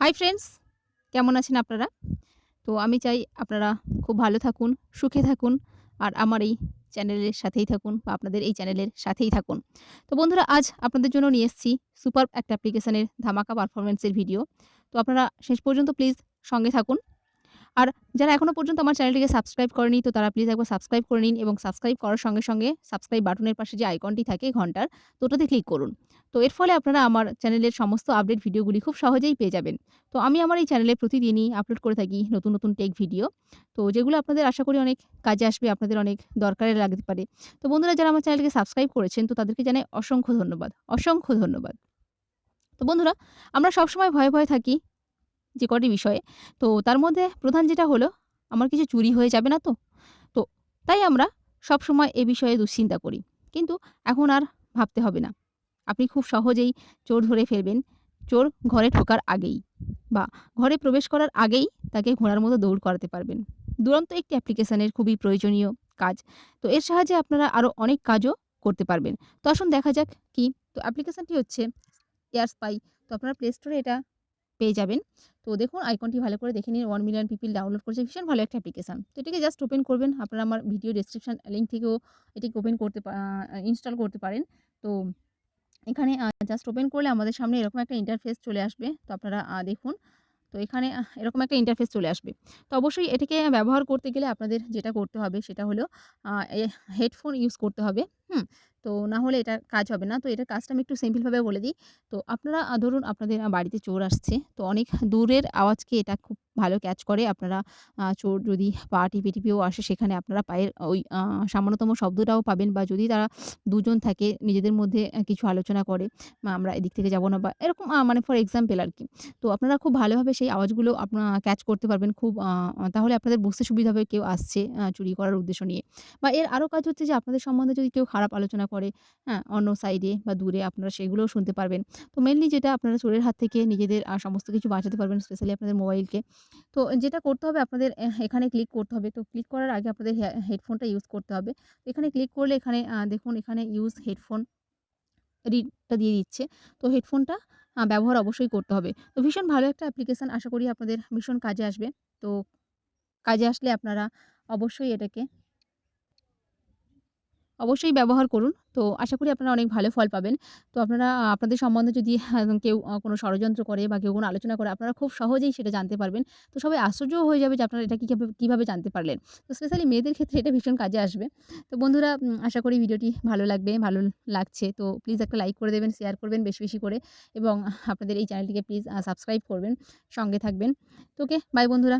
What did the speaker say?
Hi friends কেমন আছেন আপনারা? তো আমি চাই আপনারা খুব ভালো থাকুন, সুখে থাকুন আর আমার এই চ্যানেলের সাথেই থাকুন বা আপনাদের এই চ্যানেলের সাথেই থাকুন। তো বন্ধুরা আজ আপনাদের জন্য নিয়ে এসেছি সুপার একটা অ্যাপ্লিকেশানের ধামাকা পারফরমেন্সের ভিডিও। তো আপনারা শেষ পর্যন্ত প্লিজ সঙ্গে থাকুন। আর যারা এখনও পর্যন্ত আমার চ্যানেলটিকে সাবস্ক্রাইব করেনি তো তারা প্লিজ একবার সাবস্ক্রাইব করে নিন এবং সাবস্ক্রাইব করার সঙ্গে, সঙ্গে সাবস্ক্রাইব বাটনের পাশে যে আইকনটি থাকে ঘণ্টার তো ওটাতে ক্লিক করুন। তো এর ফলে আপনারা আমার চ্যানেলের সমস্ত আপডেট ভিডিওগুলি খুব সহজেই পেয়ে যাবেন। তো আমি আমার এই চ্যানেলে প্রতিদিনই আপলোড করে থাকি নতুন, নতুন টেক ভিডিও। তো যেগুলো আপনাদের আশা করি অনেক কাজে আসবে, আপনাদের অনেক দরকারে লাগতে পারে। তো বন্ধুরা যারা আমার চ্যানেলটিকে সাবস্ক্রাইব করেছেন তো তাদেরকে জানাই অসংখ্য ধন্যবাদ, অসংখ্য ধন্যবাদ। তো বন্ধুরা আমরা সবসময় ভয়ে, ভয়ে থাকি যে কটি বিষয়ে। তো তার মধ্যে প্রধান যেটা হলো, আমার কিছু চুরি হয়ে যাবে না তো? তো তাই আমরা সবসময় এ বিষয়ে দুশ্চিন্তা করি। কিন্তু এখন আর ভাবতে হবে না। আপনি খুব সহজেই চোর ধরে ফেলবেন। চোর ঘরে ঢোকার আগেই বা ঘরে প্রবেশ করার আগেই তাকে ঘোড়ার মতো দৌড় করাতে পারবেন। দুরন্ত একটি অ্যাপ্লিকেশনের খুবই প্রয়োজনীয় কাজ। তো এর সাহায্যে আপনারা আরও অনেক কাজও করতে পারবেন। তো আসুন দেখা যাক কি? তো অ্যাপ্লিকেশনটি হচ্ছে এয়ার স্পাই। তো আপনারা প্লে স্টোরে এটা পেয়ে যাবেন। তো দেখুন, আইকনটি ভালো করে দেখে নিন ওয়ান মিলিয়ন পিপিল ডাউনলোড করেছে। ভীষণ ভালো একটা অ্যাপ্লিকেশন। তো এটিকে জাস্ট ওপেন করবেন। আপনারা আমার ভিডিও ডেসক্রিপশন লিঙ্ক থেকেও এটিকে ওপেন করতে ইনস্টল করতে পারেন। তো এখানে জাস্ট ওপেন করলে আমাদের সামনে এরকম একটা ইন্টারফেস চলে আসবে। তো আপনারা দেখুন। তো এখানে এরকম একটা ইন্টারফেস চলে আসবে। তো অবশ্যই এটিকে ব্যবহার করতে গেলে আপনাদের যেটা করতে হবে সেটা হলো হেডফোন ইউজ করতে হবে। হুম? তো না হলে এটা কাজ হবে না। তো এটার কাজটা আমি একটু সিম্পল ভাবে বলে দিই। তো আপনারা ধরুন আপনাদের বাড়িতে চোর আসছে। তো অনেক দূরের আওয়াজকে এটা খুব ভালো ক্যাচ করে। আপনারা চোর যদি পা টিপে, টিপেও আসে সেখানে আপনারা পায়ের ওই সামান্যতম শব্দটাও পাবেন বা যদি তারা দুজন থাকে নিজেদের মধ্যে কিছু আলোচনা করে আমরা এদিক থেকে যাব না বা এরকম মানে ফর এক্সাম্পল আর কি তো আপনারা খুব ভালোভাবে সেই আওয়াজগুলো আপনা ক্যাচ করতে পারবেন। খুব তাহলে আপনাদের বুঝতে সুবিধা হবে কেউ আসছে চুরি করার উদ্দেশ্য নিয়ে। বা এর আরও কাজ হচ্ছে যে আপনাদের সম্বন্ধে যদি কেউ খারাপ আলোচনা করে, হ্যাঁ? অন্য সাইডে বা দূরে আপনারা সেগুলোও শুনতে পারবেন। তো মেনলি যেটা আপনারা চোরের হাত থেকে নিজেদের সমস্ত কিছু বাঁচাতে পারবেন স্পেশালি আপনাদের মোবাইলকে। তো যেটা করতে হবে আপনাদের এখানে ক্লিক করতে হবে। তো ক্লিক করার আগে আপনাদের হেডফোনটা ইউজ করতে হবে। এখানে ক্লিক করলে এখানে দেখুন এখানে ইউজ হেডফোন রিডটা দিয়ে দিচ্ছে। তো হেডফোনটা ব্যবহার অবশ্যই করতে হবে। তো ভীষণ ভালো একটা অ্যাপ্লিকেশন আশা করি আপনাদের ভীষণ কাজে আসবে। তো কাজে আসলে আপনারা অবশ্যই এটাকে অবশ্যই ব্যবহার করুন। তো আশা করি আপনারা অনেক ভালো ফল পাবেন। তো আপনারা আপনাদের সম্বন্ধে যদি কেউ কোনো ষড়যন্ত্র করে বা কেউ কোনো আলোচনা করে আপনারা খুব সহজেই সেটা জানতে পারবেন। তো সবাই আশ্চর্যও হয়ে যাবে যে আপনারা এটা কীভাবে কীভাবে জানতে পারলেন। তো স্পেশালি মেয়েদের ক্ষেত্রে এটা ভীষণ কাজে আসবে। তো বন্ধুরা আশা করি ভিডিওটি ভালো লাগবে, ভালো লাগছে। তো প্লিজ একটা লাইক করে দেবেন, শেয়ার করবেন বেশি, বেশি করে এবং আপনাদের এই চ্যানেলটিকে প্লিজ সাবস্ক্রাইব করবেন, সঙ্গে থাকবেন। তো ওকে বাই বন্ধুরা।